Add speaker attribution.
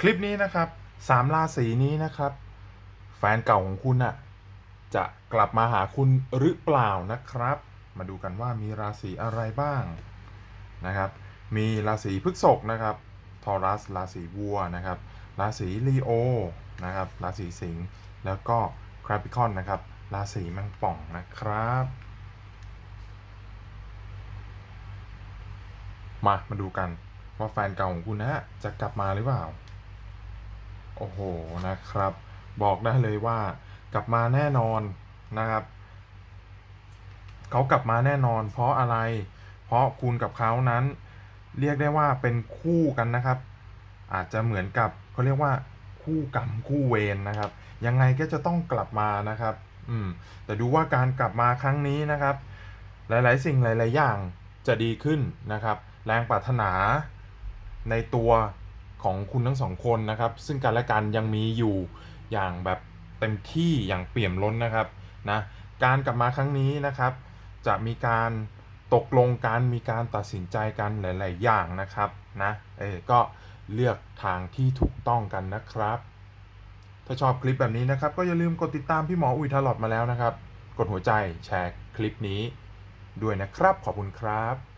Speaker 1: คลิปนี้นะครับสามราศีนี้นะครับ แฟนเก่าของคุณอะจะกลับมาหาคุณหรือเปล่านะครับ มาดูกันว่ามีราศีอะไรบ้างนะครับ มีราศีพฤษภนะครับทอรัสราศีวัวนะครับ ราศีลีโอนะครับ ราศีสิงห์แล้วก็คราปิคอนนะครับ ราศีแมงป่องนะครับ มามาดูกันว่าแฟนเก่าของคุณนะฮะจะกลับมาหรือเปล่า โอ้โหนะครับ บอกได้เลยว่ากลับมาแน่นอนนะครับเขากลับมาแน่นอน เพราะอะไร เพราะคุณกับเขานั้น เรียกได้ว่าเป็นคู่กันนะครับ อาจจะเหมือนกับเขาเรียกว่าคู่กรรมคู่เวรนะครับ ยังไงก็จะต้องกลับมานะครับ อืม แต่ดูว่าการกลับมาครั้งนี้นะครับ หลายๆ สิ่งหลาย ๆ อย่างจะดีขึ้นนะครับ แรงปรารถนาในตัว ของคุณทั้งสองคนนะครับ ซึ่งกันและกันยังมีอยู่อย่างแบบเต็มที่อย่างเปี่ยมล้นนะครับนะการกลับมาครั้งนี้นะครับ จะมีการตกลงกันมีการตัดสินใจกันหลาย ๆ อย่างนะครับนะเออก็เลือกทางที่ถูกต้องกันนะครับ ถ้าชอบคลิปแบบนี้นะครับ ก็อย่าลืมกดติดตามพี่หมออุยทลอดมาแล้วนะครับ กดหัวใจแชร์คลิปนี้ด้วยนะครับขอบคุณครับ